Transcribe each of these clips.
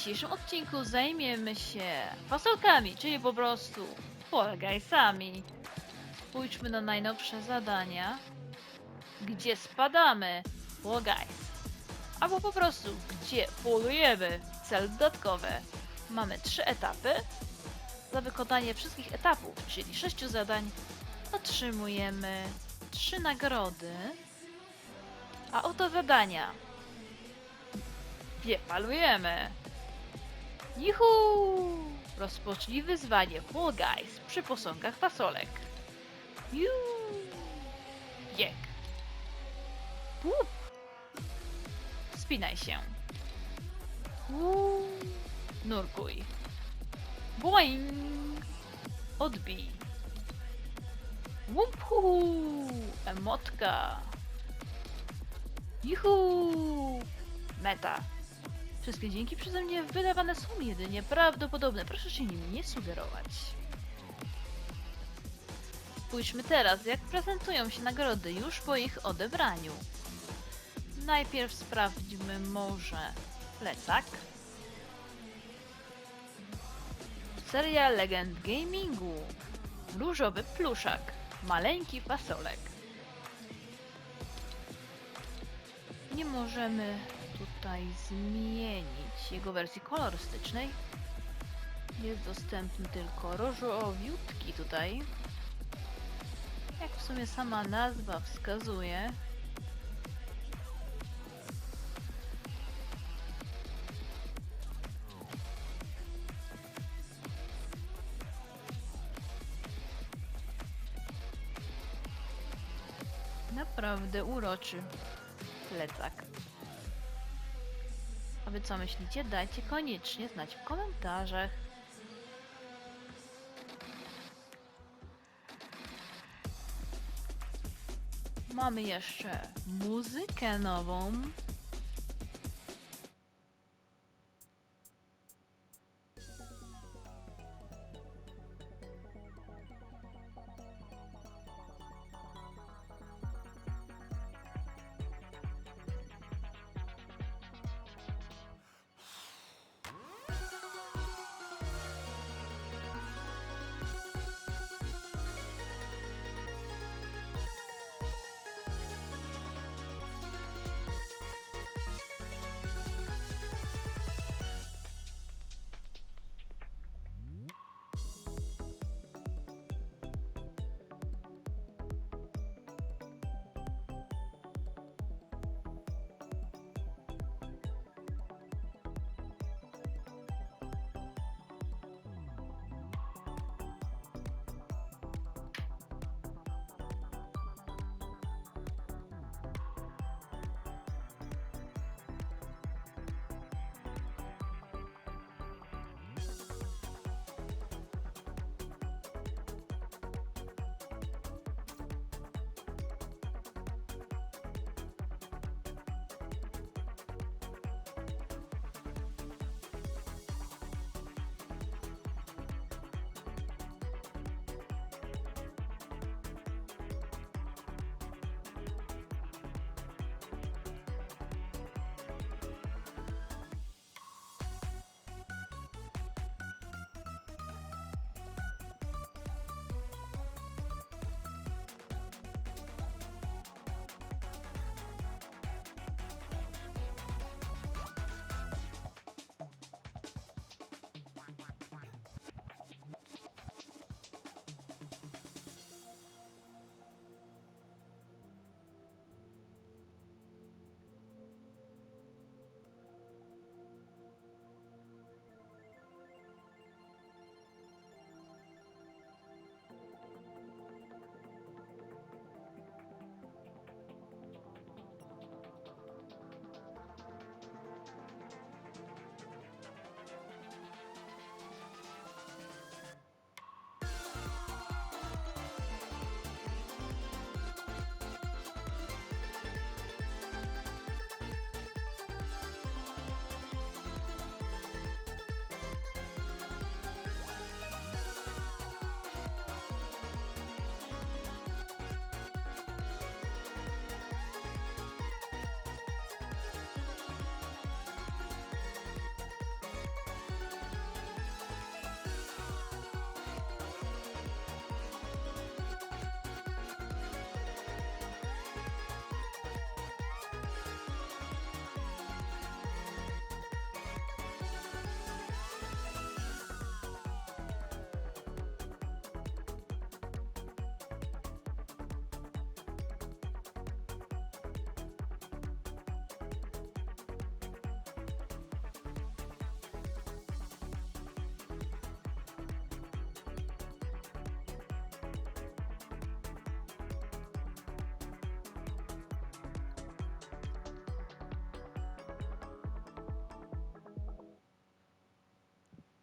dzisiejszym odcinku zajmiemy się fasolkami, czyli po prostu Fall Guysami. Spójrzmy na najnowsze zadania, gdzie spadamy Fall Guys. Albo po prostu, gdzie polujemy cel dodatkowe. Mamy trzy etapy. Za wykonanie wszystkich etapów, czyli sześciu zadań, otrzymujemy trzy nagrody. A oto zadania. Gdzie palujemy? Juhu! Rozpocznij wyzwanie Fall Guys przy posągach fasolek. Juu! Bieg. Łup! Spinaj się. Uuu. Nurkuj. Boing! Odbij. Wumpu! Emotka. Juhu! Meta. Wszystkie dźwięki przeze mnie wydawane są jedynie prawdopodobne. Proszę się nimi nie sugerować. Spójrzmy teraz, jak prezentują się nagrody już po ich odebraniu. Najpierw sprawdźmy może plecak. Seria Legend Gamingu. Różowy pluszak. Maleńki fasolek. Nie możemy tutaj zmienić jego wersji kolorystycznej. Jest dostępny tylko różowiutki tutaj. Jak w sumie sama nazwa wskazuje. Naprawdę uroczy plecak. A wy co myślicie? Dajcie koniecznie znać w komentarzach. Mamy jeszcze muzykę nową.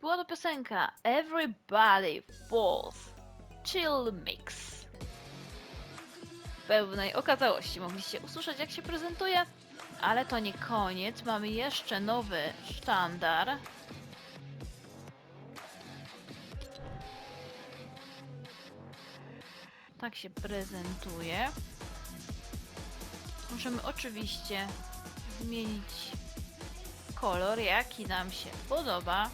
Była to piosenka Everybody Falls Chill Mix. W pełnej okazałości mogliście usłyszeć jak się prezentuje, ale to nie koniec, mamy jeszcze nowy sztandar. Tak się prezentuje. Możemy oczywiście zmienić kolor, jaki nam się podoba.